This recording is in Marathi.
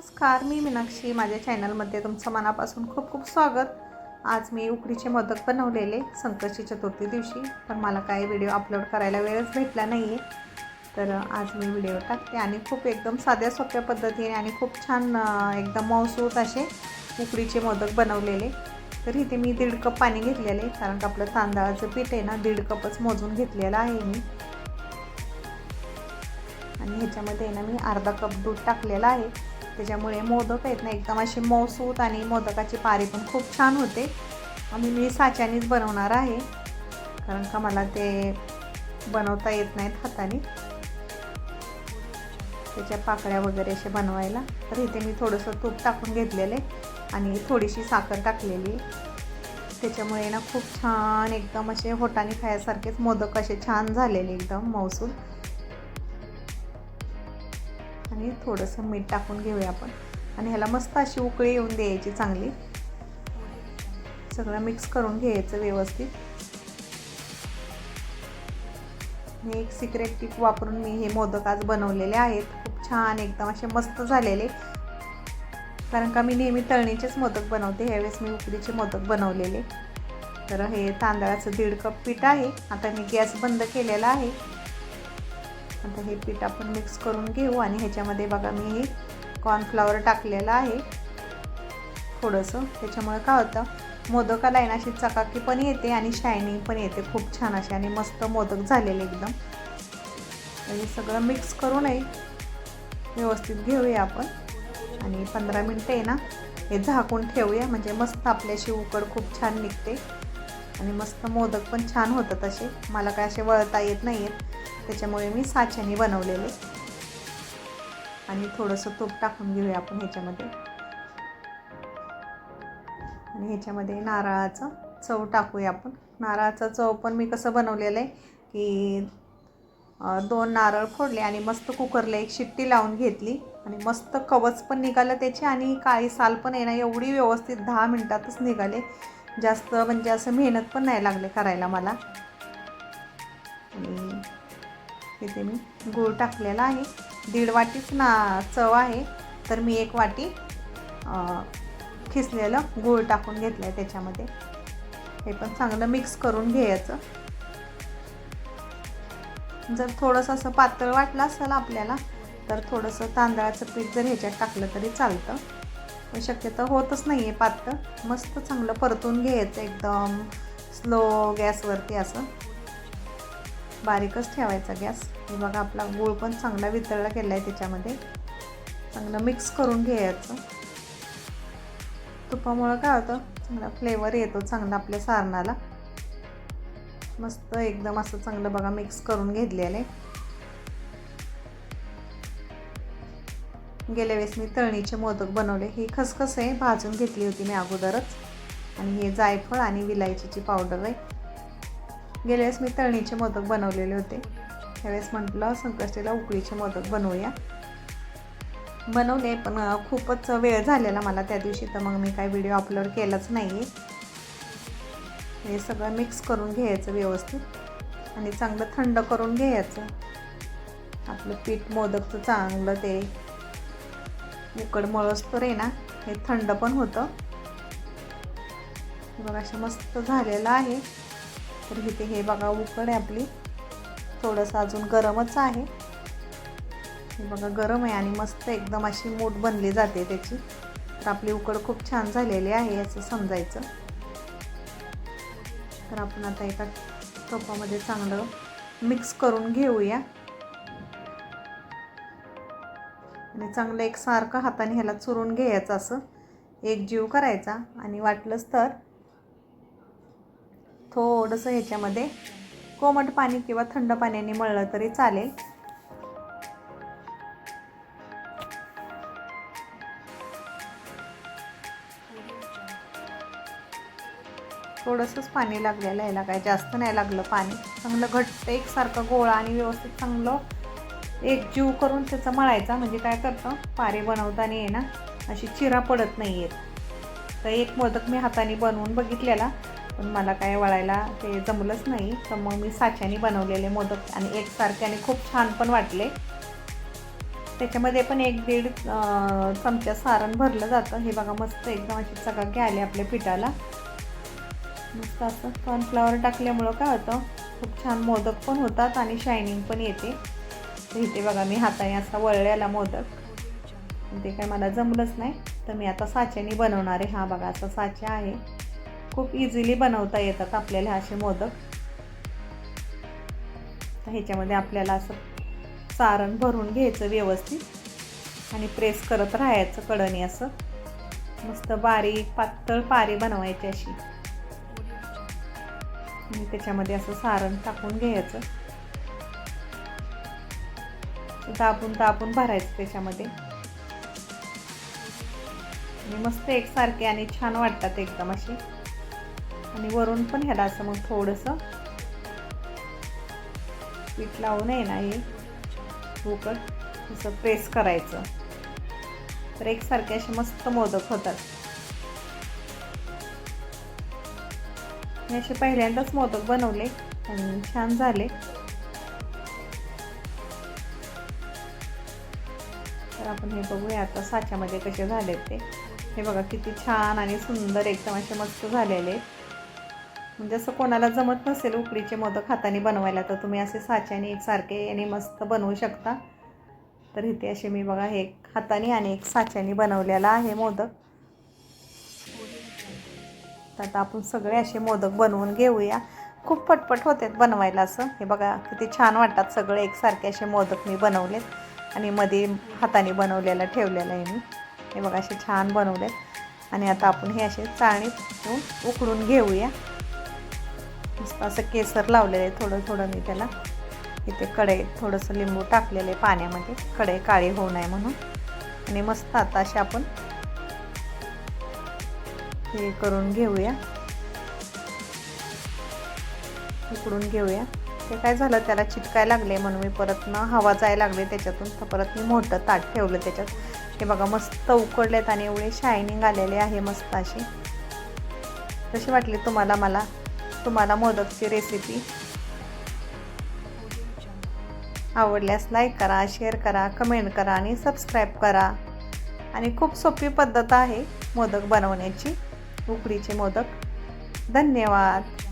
नमस्कार मी मीनाक्षी. माझ्या चॅनलमध्ये तुमचं मनापासून खूप खूप स्वागत. आज मी उकडीचे मोदक बनवलेले संकष्टी चतुर्थी दिवशी पण मला काही व्हिडिओ अपलोड करायला वेळच भेटला नाही आहे तर आज मी व्हिडिओ टाकते आणि खूप एकदम साध्या सोप्या पद्धतीने आणि खूप छान एकदम मौसूत असे उकडीचे मोदक बनवलेले. तर इथे मी दीड कप पाणी घेतलेले कारण का आपलं तांदळाचं पीठ आहे ना दीड कपच मोजून घेतलेलं आहे मी. आणि ह्याच्यामध्ये आहे ना मी अर्धा कप दूध टाकलेलं आहे. त्याच्यामुळे मोदक आहेत ना एकदम असे मौसूत आणि मोदकाची पारी पण खूप छान होते. आणि मी साच्यानेच बनवणार आहे. कारण का मला ते बनवता येत नाहीत हाताने. त्याच्या पाकळ्या वगैरे असे बनवायला. तर इथे मी थोडंसं तूप टाकून घेतलेले आणि थोडीशी साखर टाकलेली त्याच्यामुळे ना खूप छान एकदम असे होटाने खायासारखेच मोदक असे छान झालेले एकदम मौसूल आणि थोडंसं मीठ टाकून घेऊया आपण. आणि ह्याला मस्त अशी उकळी येऊन द्यायची चांगली. सगळं मिक्स करून घ्यायचं व्यवस्थित. मी एक सिक्रेट टिप वापरून मी हे मोदक आज बनवलेले आहेत. खूप छान एकदम असे मस्त झालेले. कारण का मी नेहमी तळणीचेच मोदक बनवते. ह्यावेळेस मी उकडीचे मोदक बनवलेले. तर हे तांदळाचं दीड कप पीठ आहे. आता मी गॅस बंद केलेला आहे. आता हे पीठ आपण मिक्स करून घेऊ आणि ह्याच्यामध्ये बघा मी हे कॉर्नफ्लॉवर टाकलेलं आहे. थोडंसं. त्याच्यामुळे काय होतं मोदकाला आहे ना अशी चकाकी पण येते आणि शायनिंग पण येते. खूप छान असे आणि मस्त मोदक झालेले एकदम. हे सगळं मिक्स करून नये व्यवस्थित घेऊया आपण. आणि पंधरा मिनटं आहे ना हे झाकून ठेवूया. म्हणजे मस्त आपल्याशी उकड खूप छान निघते. आणि मस्त मोदक पण छान होतात असे. मला काय असे वळता येत नाही आहेत त्याच्यामुळे मी साच्याने बनवलेले. आणि थोडंसं तूप टाकून घेऊया आपण ह्याच्यामध्ये. आणि ह्याच्यामध्ये नारळाचं चव टाकूया आपण. नारळाचं चव पण मी कसं बनवलेलं आहे की दोन नारळ फोडले आणि मस्त कुकरला एक शिट्टी लावून घेतली. आणि मस्त कवच पण निघालं त्याची आणि काळी साल पण आहे ना एवढी व्यवस्थित दहा मिनटातच निघाले. जास्त म्हणजे असं मेहनत पण नाही लागले करायला मला. आणि इथे मी गूळ टाकलेला आहे. दीड वाटीच ना चव आहे. तर मी एक वाटी खिसलेलं गूळ टाकून घेतलं आहे त्याच्यामध्ये. हे पण चांगलं मिक्स करून घ्यायचं. जर थोडंसं असं पातळ वाटलं असेल आपल्याला तर थोडंसं तांदळाचं पीठ जर ह्याच्यात टाकलं तरी चालतं. पण शक्यतो होतच नाही आहे पातळ. मस्त चांगलं परतून घ्यायचं एकदम. स्लो गॅसवरती असं. बारीकच ठेवायचा गॅस. हे बघा आपला गूळ पण चांगला वितळला गेला आहे त्याच्यामध्ये. चांगलं मिक्स करून घ्यायचं. तुपामुळं काय होतं? चांगला फ्लेवर येतो चांगला आपल्या सारणाला. मस्त एकदम असं चांगलं बघा मिक्स करून घेतलेलं आहे. गेल्या वेळेस मी तळणीचे मोदक बनवले. ही खसखस आहे भाजून घेतली होती मी अगोदरच. आणि हे जायफळ आणि विलायचीची पावडर आहे. गेल्यावेळेस मी तळणीचे मोदक बनवलेले होते. त्यावेळेस म्हटलं संकष्टीला उकळीचे मोदक बनवूया. बनवले पण खूपच वेळ झालेला मला त्या दिवशी तर मग मी काही व्हिडिओ अपलोड केलाच नाही आहे हे सगळं मिक्स करून घ्यायचं व्यवस्थित आणि चांगलं थंड करून घ्यायचं. आपलं पीठ मोदकचं चांगलं ते उकड मळसपर आहे ना हे थंड पण होतं. बघा असं मस्त झालेलं आहे. तर इथे हे बघा उकड आहे आपली. थोडंसं अजून गरमच आहे. हे बघा गरम आहे आणि मस्त एकदम अशी मूठ बनली जाते त्याची. तर आपली उकड खूप छान झालेली आहे असं समजायचं. तर आपण आता एका टोपामध्ये चांगलं मिक्स करून घेऊया. आणि चांगलं एकसारखं हाताने ह्याला चुरून घ्यायचं असं. एक जीव करायचा आणि वाटलंच तर थोडंसं ह्याच्यामध्ये कोमट पाणी किंवा थंड पाण्याने मळलं तरी चालेल. थोडंसंच पाणी लागलेलं याला काय? जास्त नाही लागलं पाणी. चांगलं घट्ट एकसारखं गोळा आणि व्यवस्थित चांगलं एक जीव करून त्याचा मळायचा. म्हणजे काय करतं? पारे बनवताना आहे ना अशी चिरा पडत नाही आहेत तर एक मोदक मी हाताने बनवून बघितलेला. पण मला काय वळायला ते जमलंच नाही. तर मग मी साच्याने बनवलेले मोदक आणि एकसारखे आणि खूप छान पण वाटले. त्याच्यामध्ये पण एक दीड चमचा सारण भरलं जातं. हे बघा मस्त एकदम अशी चकाकी आली आपल्या पिठाला. मस्त असं कॉर्नफ्लॉवर टाकल्यामुळं काय होतं खूप छान मोदक पण होतात आणि शायनिंग पण येते. इथे बघा मी हाताने असा वळलेला मोदक. ते काय मला जमलंच नाही. तर मी आता साच्याने बनवणार आहे. हा बघा असा साचा आहे. खूप इझिली बनवता येतात आपल्याला असे मोदक. तर ह्याच्यामध्ये आपल्याला असं सारण भरून घ्यायचं व्यवस्थित. आणि प्रेस करत राहायचं कडणी असं. मस्त बारीक पातळ पारी बनवायची अशी. आणि त्याच्यामध्ये असं सारण टाकून घ्यायचं. दाबून दाबून भरायचं त्याच्यामध्ये. आणि मस्त एकसारखे आणि छान वाटतात एकदम असे. आणि वरून पण ह्याला असं मग थोडंसं पीठ लावून आहे ना हे भूकट असं प्रेस करायचं. तर एकसारखे असे मस्त मोदक होतात. असे पहिल्यांदाच मोदक बनवले आणि छान झाले. तर आपण हे बघूया आता साच्यामध्ये कसे झाले ते. हे बघा किती छान आणि सुंदर एकदम असे मस्त झालेले. म्हणजे असं कोणाला जमत नसेल उकडीचे मोदक हाताने बनवायला तर तुम्ही असे साच्याने एकसारखे आणि मस्त बनवू शकता. तर इथे असे मी बघा हे एक हाताने आणि एक साच्याने बनवलेला आहे मोदक. तर आता आपण सगळे असे मोदक बनवून घेऊया. खूप पटपट होतात बनवायला असं. हे बघा किती छान वाटतात सगळे एकसारखे असे मोदक मी बनवलेत. आणि मध्ये हाताने बनवलेला ठेवलेला आहे मी. हे बघा असे छान बनवलेत. आणि आता आपण हे असे चाळणीत उकडून घेऊया. मस्त असं केसर लावलेलं आहे थोडं थोडं मी त्याला. इथे कढई थोडंसं लिंबू टाकलेलं आहे पाण्यामध्ये. कढई काळी होऊ नये म्हणून. आणि मस्त आता असे आपण हे करून घेऊया. उकडून घेऊया. ते काय झालं त्याला चिटकाय लागले म्हणून मी परत ना हवा जायला लागले त्याच्यातून. तर परत मी मोठं ताट ठेवलं त्याच्यात. हे बघा मस्त उकडलेत आणि एवढे शायनिंग आलेले आहे मस्त अशी कशी वाटली तुम्हाला मला? तुम्हाला मोदकची रेसिपी आवडल्यास लाईक करा शेअर करा कमेंट करा आणि सबस्क्राईब करा. आणि खूप सोपी पद्धत आहे मोदक बनवण्याची. उकडीचे मोदक. धन्यवाद.